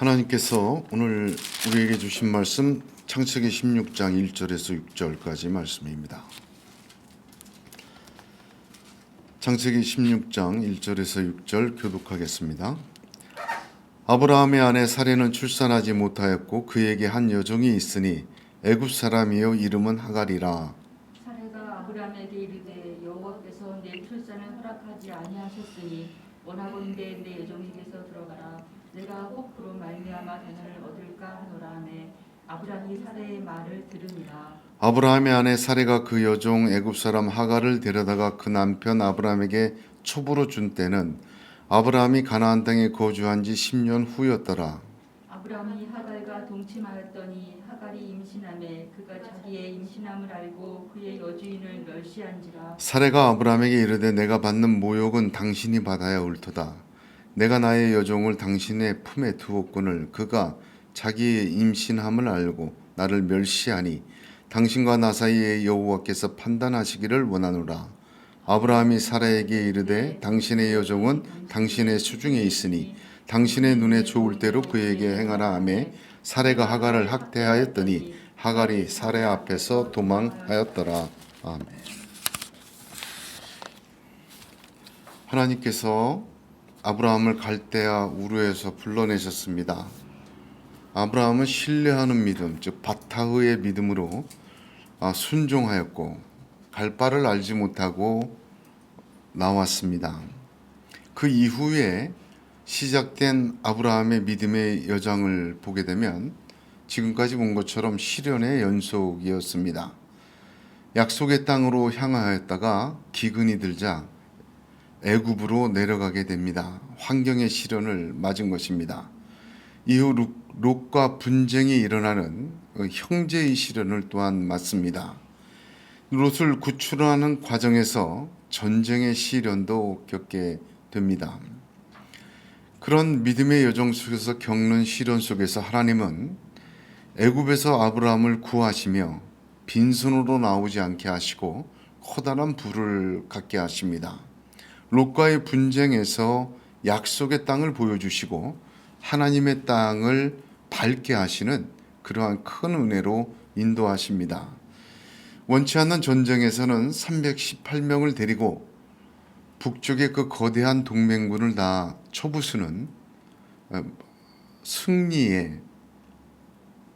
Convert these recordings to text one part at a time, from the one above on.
하나님께서 오늘 우리에게 주신 말씀 창세기 16장 1절에서 6절까지 말씀입니다. 창세기 16장 1절에서 6절 교독하겠습니다. 아브라함의 아내 사례는 출산하지 못하였고 그에게 한 여종이 있으니 애굽 사람이요 이름은 하갈이라. 사례가 아브라함에게 이르되 여호와께서 내 출산을 허락하지 아니하셨으니 원하건대 내 여종에게서 들어가라 내가 혹 그로 말미암아 자녀를 얻을까 하노라 하매 아브라함이 사례의 말을 들으니라 아브라함의 아내 사례가 그 여종 애굽 사람 하갈을 데려다가 그 남편 아브라함에게 첩으로 준 때는 아브라함이 가나안 땅에 거주한 지 10년 후였더라. 아브라함이 하갈과 동침하였더니 하갈이 임신함에 그가 자기의 임신함을 알고 그의 여주인을 멸시한지라 사례가 아브라함에게 이르되 내가 받는 모욕은 당신이 받아야 옳도다. 내가 나의 여종을 당신의 품에 두었거늘 그가 자기의 임신함을 알고 나를 멸시하니 당신과 나 사이에 여호와께서 판단하시기를 원하노라. 아브라함이 사라에게 이르되 당신의 여종은 당신의 수중에 있으니 당신의 눈에 좋을 대로 그에게 행하라 하매 사례가 하갈을 학대하였더니 하갈이 사례 앞에서 도망하였더라. 아멘. 하나님께서 아브라함을 갈대아 우르에서 불러내셨습니다. 아브라함은 신뢰하는 믿음, 즉 바타흐의 믿음으로 아, 순종하였고 갈 바를 알지 못하고 나왔습니다. 그 이후에 시작된 아브라함의 믿음의 여정을 보게 되면 지금까지 본 것처럼 시련의 연속이었습니다. 약속의 땅으로 향하였다가 기근이 들자 애굽으로 내려가게 됩니다. 환경의 시련을 맞은 것입니다. 이후 룩- 롯과 분쟁이 일어나는 그 형제의 시련을 또한 맞습니다. 롯을 구출하는 과정에서 전쟁의 시련도 겪게 됩니다. 그런 믿음의 여정 속에서 겪는 시련 속에서 하나님은 애굽에서 아브라함을 구하시며 빈손으로 나오지 않게 하시고 커다란 부를 갖게 하십니다. 롯과의 분쟁에서 약속의 땅을 보여주시고 하나님의 땅을 밟게 하시는 그러한 큰 은혜로 인도하십니다. 원치 않는 전쟁에서는 318명을 데리고 북쪽의 그 거대한 동맹군을 다 쳐부수는 어, 승리의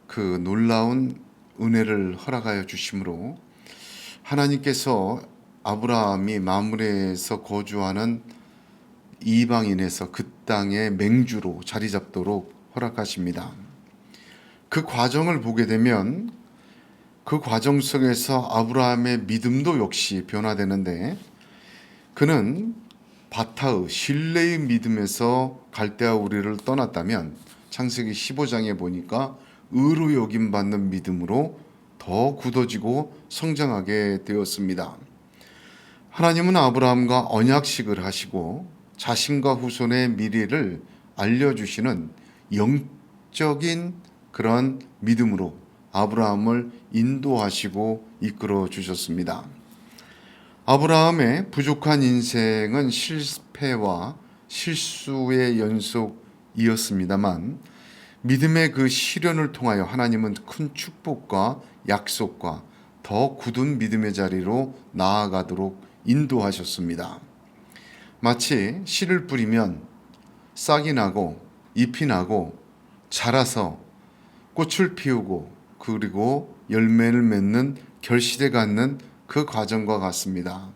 그 놀라운 은혜를 허락하여 주심으로 하나님께서 아브라함이 마므레에서 거주하는 이방인에서 그 땅의 맹주로 자리 잡도록 허락하십니다. 그 과정을 보게 되면 그 과정 속에서 아브라함의 믿음도 역시 변화되는데 그는 바타의 신뢰의 믿음에서 갈대아 우리를 떠났다면 창세기 15장에 보니까 의로 여김 받는 믿음으로 더 굳어지고 성장하게 되었습니다. 하나님은 아브라함과 언약식을 하시고 자신과 후손의 미래를 알려주시는 영적인 그런 믿음으로 아브라함을 인도하시고 이끌어 주셨습니다. 아브라함의 부족한 인생은 실패와 실수의 연속이었습니다만 믿음의 그 시련을 통하여 하나님은 큰 축복과 약속과 더 굳은 믿음의 자리로 나아가도록 인도하셨습니다. 마치 씨를 뿌리면 싹이 나고 잎이 나고 자라서 꽃을 피우고 그리고 열매를 맺는 결실에 갖는 그 과정과 같습니다.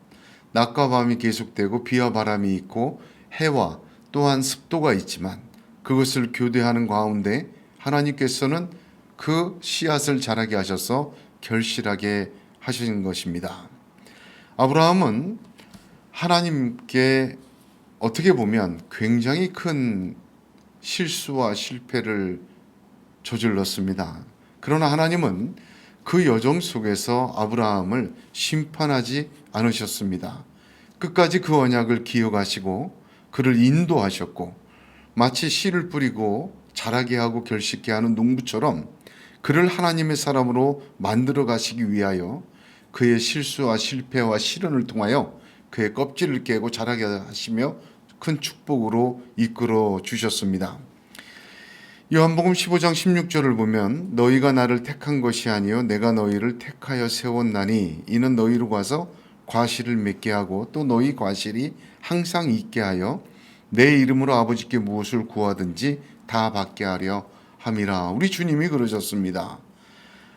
낮과 밤이 계속되고 비와 바람이 있고 해와 또한 습도가 있지만 그것을 교대하는 가운데 하나님께서는 그 씨앗을 자라게 하셔서 결실하게 하신 것입니다. 아브라함은 하나님께 어떻게 보면 굉장히 큰 실수와 실패를 저질렀습니다. 그러나 하나님은 그 여정 속에서 아브라함을 심판하지 않으셨습니다. 끝까지 그 언약을 기억하시고 그를 인도하셨고 마치 씨를 뿌리고 자라게 하고 결실케 하는 농부처럼 그를 하나님의 사람으로 만들어 가시기 위하여 그의 실수와 실패와 시련을 통하여 그의 껍질을 깨고 자라게 하시며 큰 축복으로 이끌어 주셨습니다. 요한복음 15장 16절을 보면 너희가 나를 택한 것이 아니요 내가 너희를 택하여 세웠나니 이는 너희로 가서 과실을 맺게 하고 또 너희 과실이 항상 있게 하여 내 이름으로 아버지께 무엇을 구하든지 다 받게 하려 함이라 우리 주님이 그러셨습니다.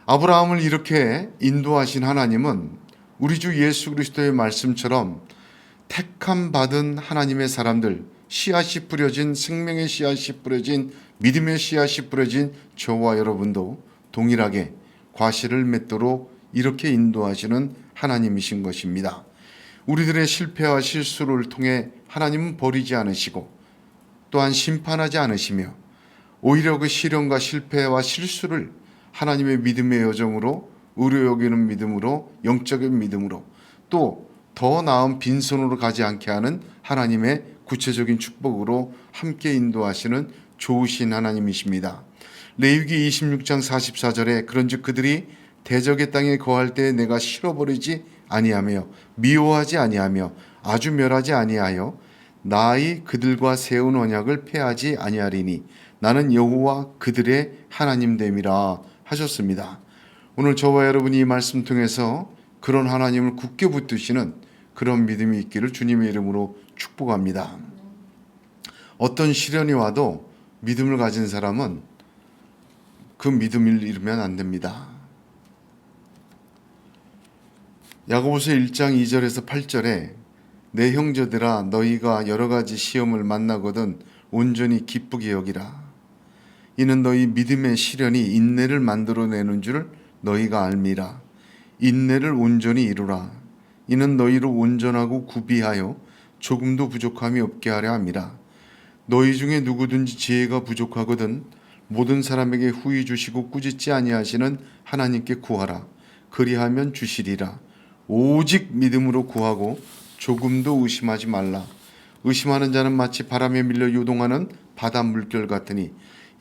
아브라함을 이렇게 인도하신 하나님은 우리 주 예수 그리스도의 말씀처럼 택함 받은 하나님의 사람들 씨앗이 뿌려진 생명의 씨앗이 뿌려진 믿음의 씨앗이 뿌려진 저와 여러분도 동일하게 과실을 맺도록 이렇게 인도하시는 하나님이신 것입니다. 우리들의 실패와 실수를 통해 하나님은 버리지 않으시고 또한 심판하지 않으시며 오히려 그 시련과 실패와 실수를 하나님의 믿음의 여정으로 의료 여기는 믿음으로 영적인 믿음으로 또 더 나은 빈손으로 가지 않게 하는 하나님의 구체적인 축복으로 함께 인도하시는 좋으신 하나님이십니다. 레위기 26장 44절에 그런즉 그들이 대적의 땅에 거할 때 내가 실어버리지 아니하며 미워하지 아니하며 아주 멸하지 아니하여 나의 그들과 세운 언약을 폐하지 아니하리니 나는 여호와 그들의 하나님 됨이라 하셨습니다. 오늘 저와 여러분이 이 말씀 통해서 그런 하나님을 굳게 붙드시는 그런 믿음이 있기를 주님의 이름으로 축복합니다. 어떤 시련이 와도 믿음을 가진 사람은 그 믿음을 잃으면 안 됩니다. 야고보서 1장 2절에서 8절에 내 형제들아 너희가 여러 가지 시험을 만나거든 온전히 기쁘게 여기라. 이는 너희 믿음의 시련이 인내를 만들어내는 줄 너희가 알미라. 인내를 온전히 이루라. 이는 너희를 온전하고 구비하여 조금도 부족함이 없게 하려 함이라. 너희 중에 누구든지 지혜가 부족하거든 모든 사람에게 후히 주시고 꾸짖지 아니하시는 하나님께 구하라. 그리하면 주시리라. 오직 믿음으로 구하고 조금도 의심하지 말라. 의심하는 자는 마치 바람에 밀려 요동하는 바다 물결 같으니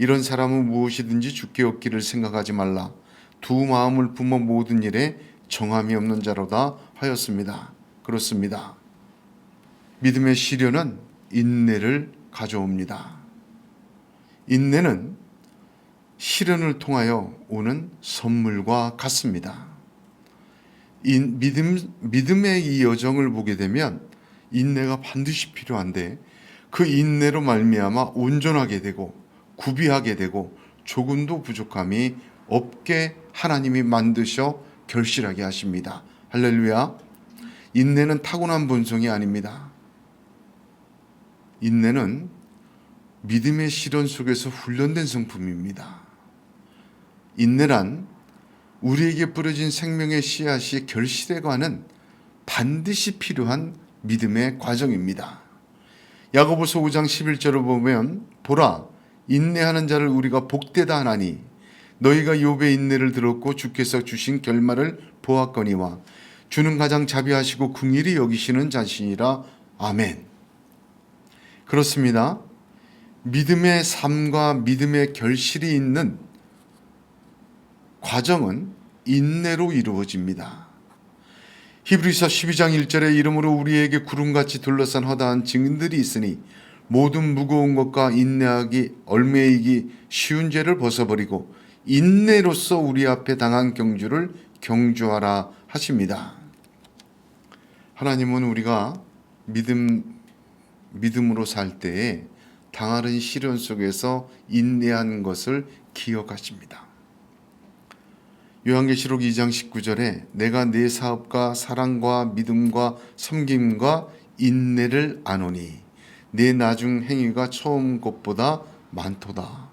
이런 사람은 무엇이든지 죽게 얻기를 생각하지 말라. 두 마음을 품어 모든 일에 정함이 없는 자로다 하였습니다. 그렇습니다. 믿음의 시련은 인내를 가져옵니다. 인내는 시련을 통하여 오는 선물과 같습니다. 인, 믿음, 믿음의 이 여정을 보게 되면 인내가 반드시 필요한데 그 인내로 말미암아 온전하게 되고 구비하게 되고 조금도 부족함이 없게 하나님이 만드셔 결실하게 하십니다. 할렐루야. 인내는 타고난 본성이 아닙니다. 인내는 믿음의 시련 속에서 훈련된 성품입니다. 인내란 우리에게 뿌려진 생명의 씨앗이 결실해가는 반드시 필요한 믿음의 과정입니다. 야고보서 5장 11절을 보면 보라 인내하는 자를 우리가 복되다 하나니 너희가 욥의 인내를 들었고 주께서 주신 결말을 보았거니와 주는 가장 자비하시고 궁일이 여기시는 자신이라 아멘. 그렇습니다. 믿음의 삶과 믿음의 결실이 있는 과정은 인내로 이루어집니다. 히브리서 12장 1절의 이름으로 우리에게 구름같이 둘러싼 허다한 증인들이 있으니 모든 무거운 것과 인내하기 얼매이기 쉬운 죄를 벗어버리고 인내로서 우리 앞에 당한 경주를 경주하라 하십니다. 하나님은 우리가 믿음 믿음으로 살 때에 당하는 시련 속에서 인내한 것을 기억하십니다. 요한계시록 2장 19절에 내가 내 사업과 사랑과 믿음과 섬김과 인내를 아노니 내 나중 행위가 처음 것보다 많도다.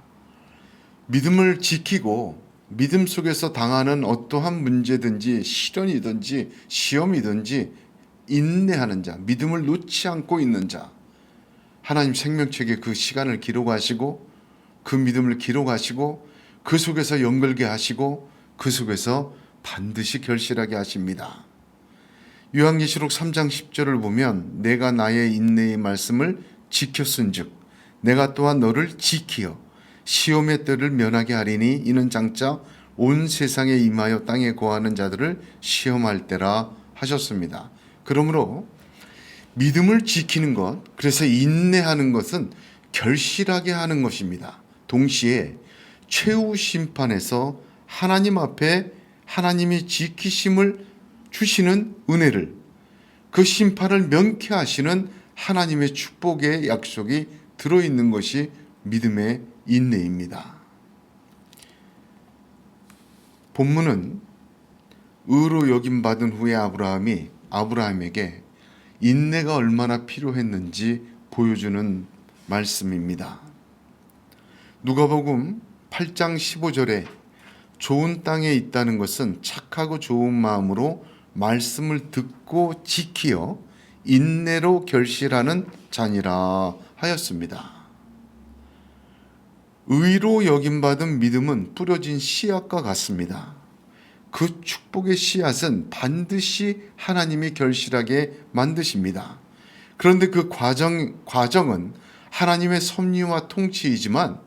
믿음을 지키고 믿음 속에서 당하는 어떠한 문제든지 시련이든지 시험이든지 인내하는 자, 믿음을 놓지 않고 있는 자, 하나님 생명책에 그 시간을 기록하시고 그 믿음을 기록하시고 그 속에서 연결게 하시고 그 속에서 반드시 결실하게 하십니다. 요한계시록 3장 10절을 보면 내가 나의 인내의 말씀을 지켰은즉 내가 또한 너를 지키어 시험의 때를 면하게 하리니 이는 장차 온 세상에 임하여 땅에 거하는 자들을 시험할 때라 하셨습니다. 그러므로 믿음을 지키는 것, 그래서 인내하는 것은 결실하게 하는 것입니다. 동시에 최후 심판에서 하나님 앞에 하나님이 지키심을 주시는 은혜를 그 심판을 명쾌하시는 하나님의 축복의 약속이 들어있는 것이 믿음의 인내입니다. 본문은 의로 여김 받은 후에 아브라함이 아브라함에게 인내가 얼마나 필요했는지 보여주는 말씀입니다. 누가복음 8장 15절에 좋은 땅에 있다는 것은 착하고 좋은 마음으로 말씀을 듣고 지키어 인내로 결실하는 자니라 하였습니다. 의로 여김받은 믿음은 뿌려진 씨앗과 같습니다. 그 축복의 씨앗은 반드시 하나님이 결실하게 만드십니다. 그런데 그 과정, 과정은 하나님의 섭리와 통치이지만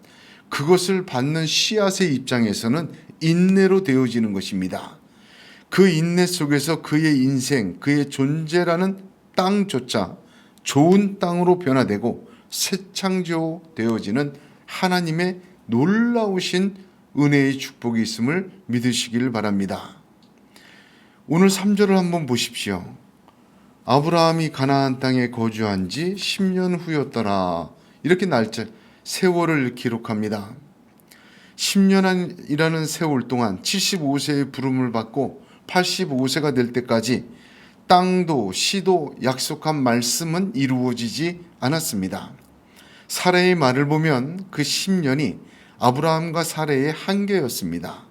그것을 받는 씨앗의 입장에서는 인내로 되어지는 것입니다. 그 인내 속에서 그의 인생, 그의 존재라는 땅조차 좋은 땅으로 변화되고 새 창조 되어지는 하나님의 놀라우신 은혜의 축복이 있음을 믿으시길 바랍니다. 오늘 3절을 한번 보십시오. 아브라함이 가나안 땅에 거주한 지 10년 후였더라. 이렇게 날짜 세월을 기록합니다. 10년이라는 세월 동안 75세의 부름을 받고 85세가 될 때까지 땅도 시도 약속한 말씀은 이루어지지 않았습니다. 사례의 말을 보면 그 10년이 아브라함과 사례의 한계였습니다.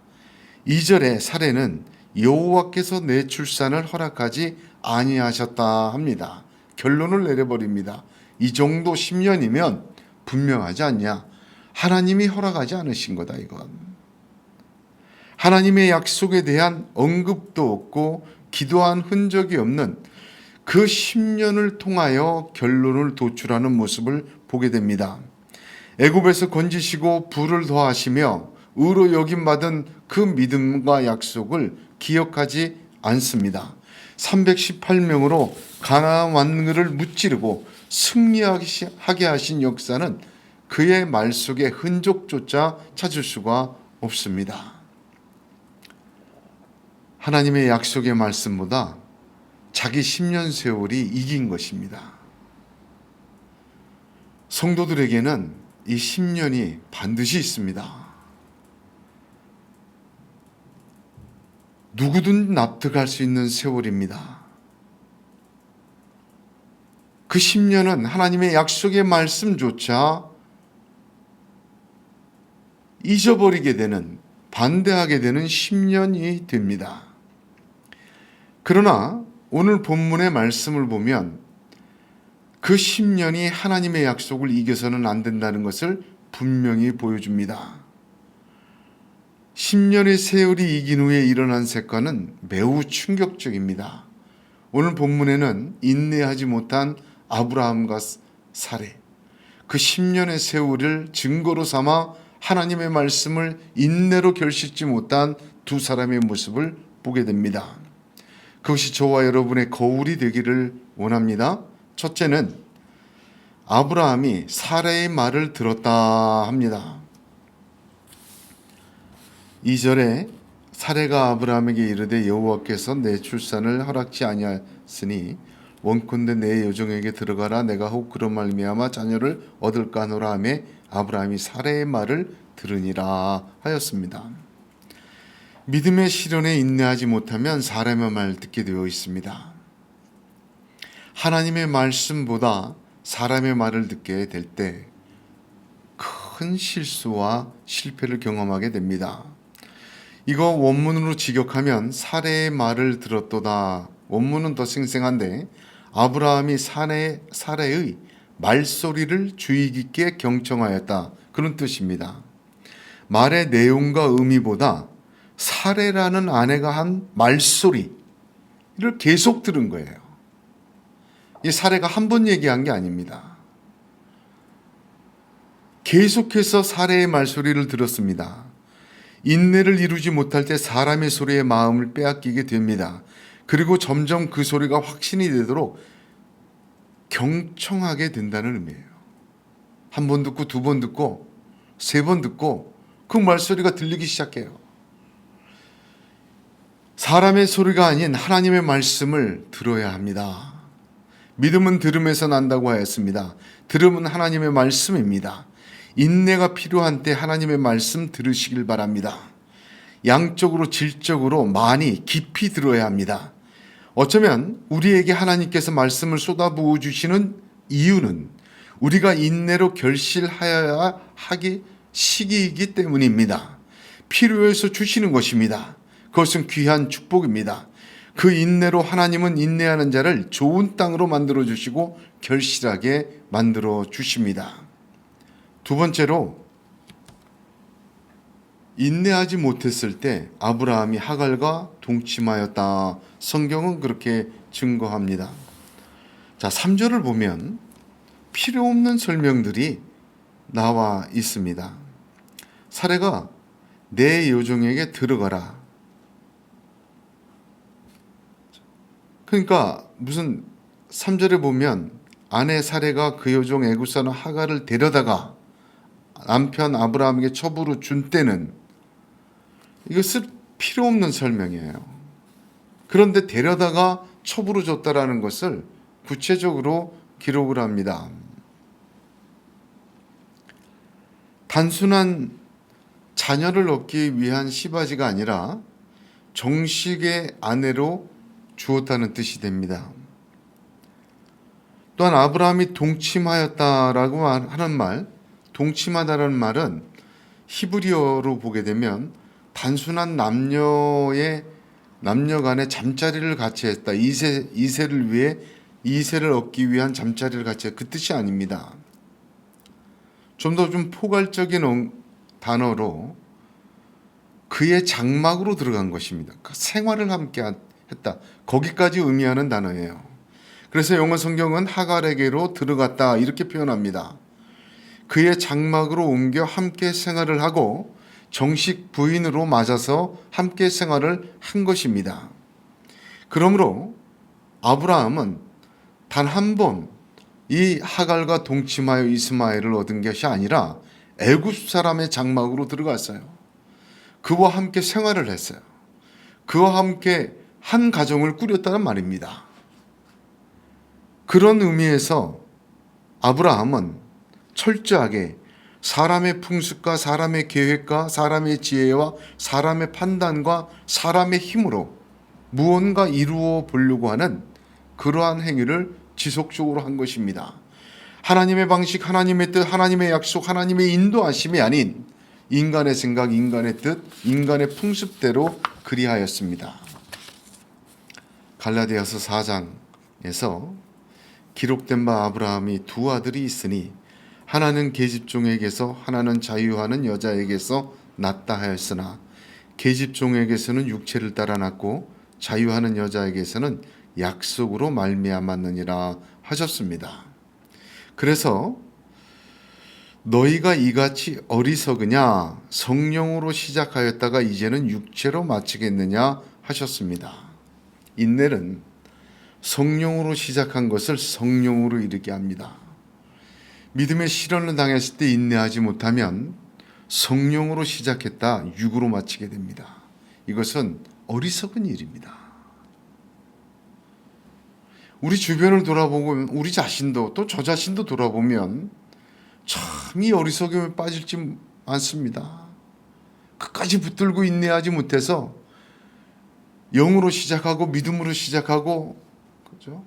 2절에 사례는 여호와께서 내 출산을 허락하지 아니하셨다 합니다. 결론을 내려버립니다. 이 정도 10년이면 분명하지 않냐? 하나님이 허락하지 않으신 거다 이건. 하나님의 약속에 대한 언급도 없고 기도한 흔적이 없는 그 10년을 통하여 결론을 도출하는 모습을 보게 됩니다. 애굽에서 건지시고 불을 더하시며 의로 여김 받은 그 믿음과 약속을 기억하지 않습니다. 318명으로 가나안 왕을 무찌르고 승리하게 하신 역사는 그의 말 속에 흔적조차 찾을 수가 없습니다. 하나님의 약속의 말씀보다 자기 10년 세월이 이긴 것입니다. 성도들에게는 이 10년이 반드시 있습니다. 누구든 납득할 수 있는 세월입니다. 그 10년은 하나님의 약속의 말씀조차 잊어버리게 되는, 반대하게 되는 10년이 됩니다. 그러나 오늘 본문의 말씀을 보면 그 10년이 하나님의 약속을 이겨서는 안 된다는 것을 분명히 보여줍니다. 10년의 세월이 이긴 후에 일어난 사건은 매우 충격적입니다. 오늘 본문에는 인내하지 못한 아브라함과 사례, 그 10년의 세월을 증거로 삼아 하나님의 말씀을 인내로 결실지 못한 두 사람의 모습을 보게 됩니다. 그것이 저와 여러분의 거울이 되기를 원합니다. 첫째는 아브라함이 사례의 말을 들었다 합니다. 2절에 사례가 아브라함에게 이르되 여호와께서 내 출산을 허락지 아니하시니 원컨대 내 여종에게 들어가라 내가 혹 그런 말미암아 자녀를 얻을까 하노라 하매 아브라함이 사례의 말을 들으니라 하였습니다. 믿음의 시련에 인내하지 못하면 사람의 말 듣게 되어 있습니다. 하나님의 말씀보다 사람의 말을 듣게 될 때 큰 실수와 실패를 경험하게 됩니다. 이거 원문으로 직역하면 사례의 말을 들었도다. 원문은 더 생생한데 아브라함이 사례, 사례의 말소리를 주의 깊게 경청하였다. 그런 뜻입니다. 말의 내용과 의미보다 사례라는 아내가 한 말소리를 계속 들은 거예요. 이 사례가 한 번 얘기한 게 아닙니다. 계속해서 사례의 말소리를 들었습니다. 인내를 이루지 못할 때 사람의 소리에 마음을 빼앗기게 됩니다. 그리고 점점 그 소리가 확신이 되도록 경청하게 된다는 의미예요. 한 번 듣고 두 번 듣고 세 번 듣고 그 말소리가 들리기 시작해요. 사람의 소리가 아닌 하나님의 말씀을 들어야 합니다. 믿음은 들음에서 난다고 하였습니다. 들음은 하나님의 말씀입니다. 인내가 필요한 때 하나님의 말씀 들으시길 바랍니다. 양적으로 질적으로 많이 깊이 들어야 합니다. 어쩌면 우리에게 하나님께서 말씀을 쏟아부어 주시는 이유는 우리가 인내로 결실하여야 하기 시기이기 때문입니다. 필요해서 주시는 것입니다. 그것은 귀한 축복입니다. 그 인내로 하나님은 인내하는 자를 좋은 땅으로 만들어 주시고 결실하게 만들어 주십니다. 두 번째로 인내하지 못했을 때 아브라함이 하갈과 동침하였다. 성경은 그렇게 증거합니다. 자, 3절을 보면 필요 없는 설명들이 나와 있습니다. 사례가 내 여종에게 들어가라. 그러니까 무슨 3절에 보면 아내 사례가 그 여종 애굽사는 하갈을 데려다가 남편 아브라함에게 첩으로 준 때는 이것은 필요 없는 설명이에요. 그런데 데려다가 첩으로 줬다라는 것을 구체적으로 기록을 합니다. 단순한 자녀를 얻기 위한 시바지가 아니라 정식의 아내로 주었다는 뜻이 됩니다. 또한 아브라함이 동침하였다라고 하는 말, 동침하다라는 말은 히브리어로 보게 되면 단순한 남녀의 남녀 간의 잠자리를 같이 했다. 이세 이세를 위해 이세를 얻기 위한 잠자리를 같이 했다. 그 뜻이 아닙니다. 좀더좀 포괄적인 어- 단어로 그의 장막으로 들어간 것입니다. 그 생활을 함께 했다. 거기까지 의미하는 단어예요. 그래서 영어 성경은 하갈에게로 들어갔다 이렇게 표현합니다. 그의 장막으로 옮겨 함께 생활을 하고 정식 부인으로 맞아서 함께 생활을 한 것입니다. 그러므로 아브라함은 단 한 번 이 하갈과 동침하여 이스마엘을 얻은 것이 아니라 애굽 사람의 장막으로 들어갔어요. 그와 함께 생활을 했어요. 그와 함께 한 가정을 꾸렸다는 말입니다. 그런 의미에서 아브라함은 철저하게 사람의 풍습과 사람의 계획과 사람의 지혜와 사람의 판단과 사람의 힘으로 무언가 이루어 보려고 하는 그러한 행위를 지속적으로 한 것입니다. 하나님의 방식, 하나님의 뜻, 하나님의 약속, 하나님의 인도하심이 아닌 인간의 생각, 인간의 뜻, 인간의 풍습대로 그리하였습니다. 갈라디아서 4장에서 기록된 바 아브라함이 두 아들이 있으니 하나는 계집종에게서 하나는 자유하는 여자에게서 낳다 하였으나 계집종에게서는 육체를 따라 낳고 자유하는 여자에게서는 약속으로 말미암았느니라 하셨습니다. 그래서 너희가 이같이 어리석으냐 성령으로 시작하였다가 이제는 육체로 마치겠느냐 하셨습니다. 인내는 성령으로 시작한 것을 성령으로 이르게 합니다. 믿음의 시련을 당했을 때 인내하지 못하면 성령으로 시작했다 육으로 마치게 됩니다. 이것은 어리석은 일입니다. 우리 주변을 돌아보고 우리 자신도 또 저 자신도 돌아보면 참 이 어리석음에 빠질지 않습니다. 끝까지 붙들고 인내하지 못해서 영으로 시작하고 믿음으로 시작하고 그죠?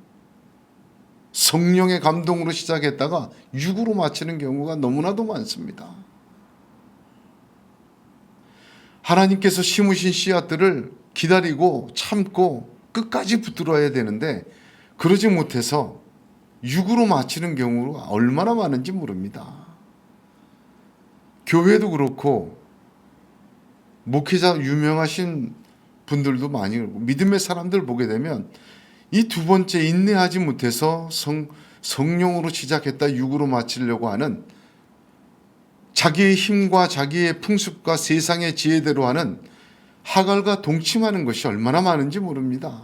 성령의 감동으로 시작했다가 육으로 마치는 경우가 너무나도 많습니다. 하나님께서 심으신 씨앗들을 기다리고 참고 끝까지 붙들어야 되는데 그러지 못해서 육으로 마치는 경우가 얼마나 많은지 모릅니다. 교회도 그렇고 목회자 유명하신 분들도 많이 믿음의 사람들 보게 되면 이 두 번째 인내하지 못해서 성, 성령으로 시작했다 육으로 마치려고 하는 자기의 힘과 자기의 풍습과 세상의 지혜대로 하는 하갈과 동침하는 것이 얼마나 많은지 모릅니다.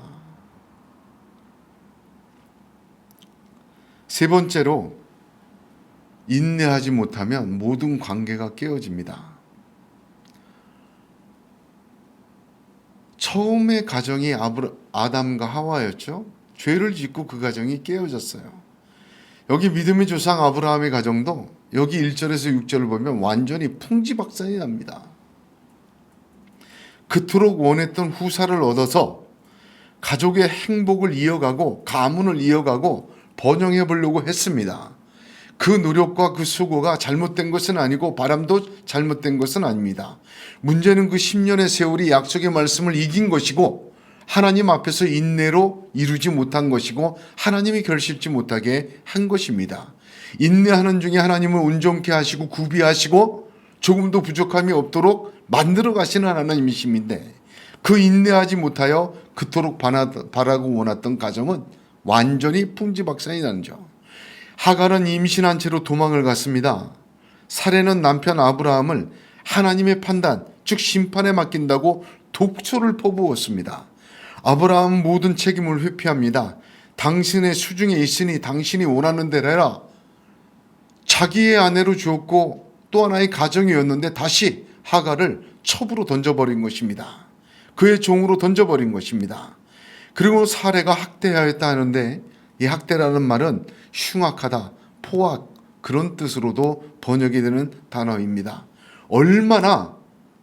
세 번째로 인내하지 못하면 모든 관계가 깨어집니다. 처음의 가정이 아브라, 아담과 하와였죠. 죄를 짓고 그 가정이 깨어졌어요. 여기 믿음의 조상 아브라함의 가정도 여기 1절에서 6절을 보면 완전히 풍지박산이 납니다. 그토록 원했던 후사를 얻어서 가족의 행복을 이어가고 가문을 이어가고 번영해 보려고 했습니다. 그 노력과 그 수고가 잘못된 것은 아니고 바람도 잘못된 것은 아닙니다. 문제는 그 10년의 세월이 약속의 말씀을 이긴 것이고 하나님 앞에서 인내로 이루지 못한 것이고 하나님이 결실지 못하게 한 것입니다. 인내하는 중에 하나님을 온전케 하시고 구비하시고 조금도 부족함이 없도록 만들어 가시는 하나님이심인데 그 인내하지 못하여 그토록 바라- 바라고 원했던 가정은 완전히 풍지박산이 나죠. 하갈은 임신한 채로 도망을 갔습니다. 사례는 남편 아브라함을 하나님의 판단, 즉 심판에 맡긴다고 독초를 퍼부었습니다. 아브라함은 모든 책임을 회피합니다. 당신의 수중에 있으니 당신이 원하는 대로 해라. 자기의 아내로 주었고 또 하나의 가정이었는데 다시 하갈을 첩으로 던져버린 것입니다. 그의 종으로 던져버린 것입니다. 그리고 사례가 학대하였다 하는데 이 학대라는 말은 흉악하다, 포악 그런 뜻으로도 번역이 되는 단어입니다. 얼마나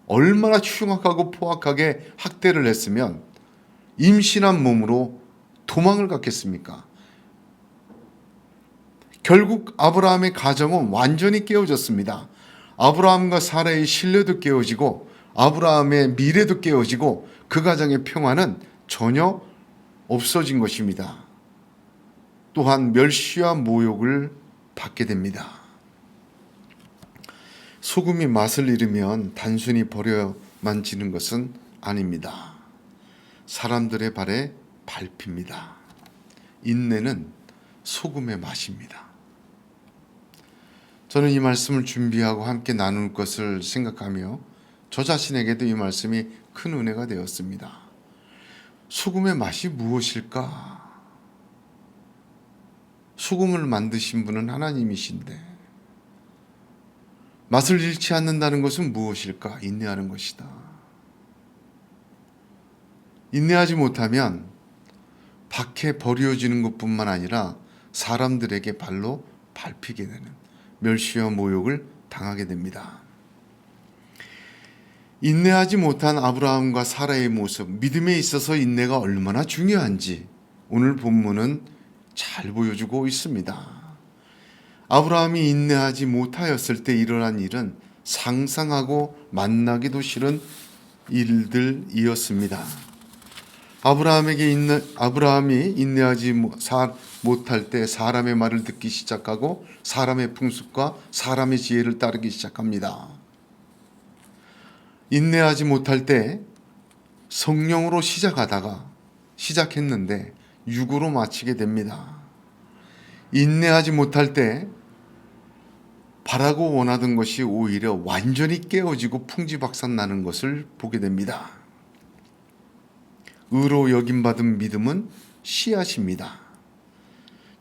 얼마나 흉악하고 포악하게 학대를 했으면 임신한 몸으로 도망을 갔겠습니까? 결국 아브라함의 가정은 완전히 깨어졌습니다. 아브라함과 사라의 신뢰도 깨어지고 아브라함의 미래도 깨어지고 그 가정의 평화는 전혀 없어진 것입니다. 또한 멸시와 모욕을 받게 됩니다. 소금이 맛을 잃으면 단순히 버려만 지는 것은 아닙니다. 사람들의 발에 밟힙니다. 인내는 소금의 맛입니다. 저는 이 말씀을 준비하고 함께 나눌 것을 생각하며 저 자신에게도 이 말씀이 큰 은혜가 되었습니다. 소금의 맛이 무엇일까? 소금을 만드신 분은 하나님이신데 맛을 잃지 않는다는 것은 무엇일까? 인내하는 것이다. 인내하지 못하면 밖에 버려지는 것뿐만 아니라 사람들에게 발로 밟히게 되는 멸시와 모욕을 당하게 됩니다. 인내하지 못한 아브라함과 사라의 모습, 믿음에 있어서 인내가 얼마나 중요한지 오늘 본문은 잘 보여주고 있습니다. 아브라함이 인내하지 못하였을 때 일어난 일은 상상하고 만나기도 싫은 일들이었습니다. 아브라함에게 인내, 아브라함이 인내하지 못할 때 사람의 말을 듣기 시작하고 사람의 풍습과 사람의 지혜를 따르기 시작합니다. 인내하지 못할 때 성령으로 시작하다가 시작했는데 육으로 마치게 됩니다. 인내하지 못할 때 바라고 원하던 것이 오히려 완전히 깨어지고 풍지박산 나는 것을 보게 됩니다. 의로 여김받은 믿음은 씨앗입니다.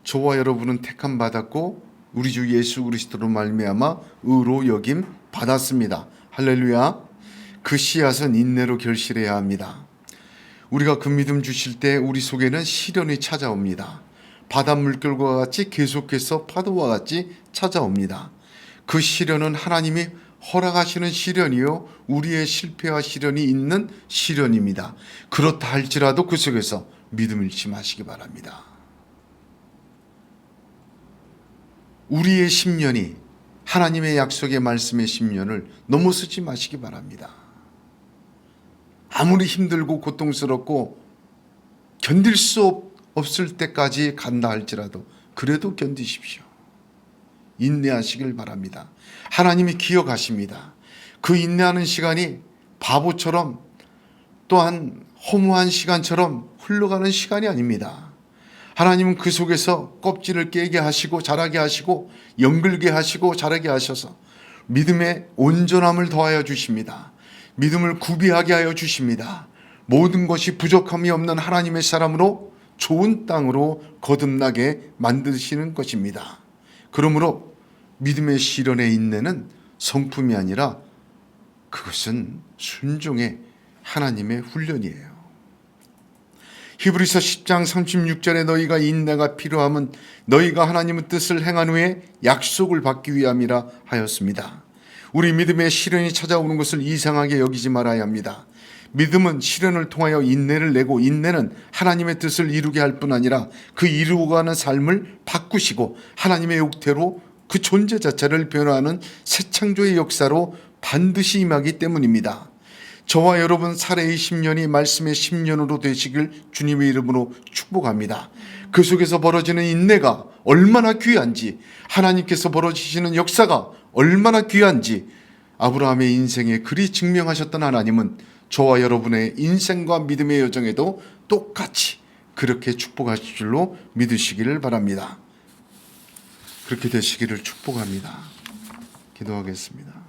저와 여러분은 택함 받았고 우리 주 예수 그리스도로 말미암아 의로 여김 받았습니다. 할렐루야. 그 씨앗은 인내로 결실해야 합니다. 우리가 그 믿음 주실 때 우리 속에는 시련이 찾아옵니다. 바다 물결과 같이 계속해서 파도와 같이 찾아옵니다. 그 시련은 하나님이 허락하시는 시련이요 우리의 실패와 시련이 있는 시련입니다. 그렇다 할지라도 그 속에서 믿음을 잃지 마시기 바랍니다. 우리의 10년이 하나님의 약속의 말씀의 10년을 넘어서지 마시기 바랍니다. 아무리 힘들고 고통스럽고 견딜 수 없- 없을 때까지 간다 할지라도 그래도 견디십시오. 인내하시길 바랍니다. 하나님이 기억하십니다. 그 인내하는 시간이 바보처럼 또한 허무한 시간처럼 흘러가는 시간이 아닙니다. 하나님은 그 속에서 껍질을 깨게 하시고 자라게 하시고 연글게 하시고 자라게 하셔서 믿음의 온전함을 더하여 주십니다. 믿음을 구비하게 하여 주십니다. 모든 것이 부족함이 없는 하나님의 사람으로 좋은 땅으로 거듭나게 만드시는 것입니다. 그러므로 믿음의 시련의 인내는 성품이 아니라 그것은 순종의 하나님의 훈련이에요. 히브리서 10장 36절에 너희가 인내가 필요함은 너희가 하나님의 뜻을 행한 후에 약속을 받기 위함이라 하였습니다. 우리 믿음의 시련이 찾아오는 것을 이상하게 여기지 말아야 합니다. 믿음은 시련을 통하여 인내를 내고 인내는 하나님의 뜻을 이루게 할 뿐 아니라 그 이루어가는 삶을 바꾸시고 하나님의 욕태로 그 존재 자체를 변화하는 새 창조의 역사로 반드시 임하기 때문입니다. 저와 여러분 살해의 10년이 말씀의 10년으로 되시길 주님의 이름으로 축복합니다. 그 속에서 벌어지는 인내가 얼마나 귀한지 하나님께서 벌어지시는 역사가 얼마나 귀한지 아브라함의 인생에 그리 증명하셨던 하나님은 저와 여러분의 인생과 믿음의 여정에도 똑같이 그렇게 축복하실 줄로 믿으시기를 바랍니다. 그렇게 되시기를 축복합니다. 기도하겠습니다.